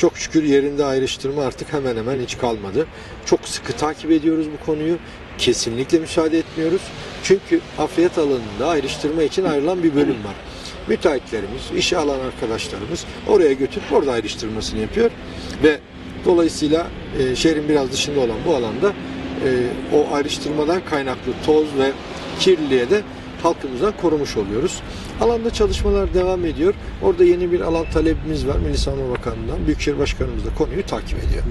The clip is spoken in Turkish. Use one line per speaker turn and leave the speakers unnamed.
Çok şükür yerinde ayrıştırma artık hemen hemen hiç kalmadı. Çok sıkı takip ediyoruz bu konuyu. Kesinlikle müsaade etmiyoruz. Çünkü hafriyat alanında ayrıştırma için ayrılan bir bölüm var. Müteahhitlerimiz, işe alan arkadaşlarımız oraya götürüp orada ayrıştırmasını yapıyor ve dolayısıyla e, şehrin biraz dışında olan bu alanda e, o ayrıştırmadan kaynaklı toz ve kirliliğe de halkımızdan korumuş oluyoruz. Alanda çalışmalar devam ediyor. Orada yeni bir alan talebimiz var Milli Savunma Bakanlığı'ndan. Büyükşehir Başkanımız da konuyu takip ediyor.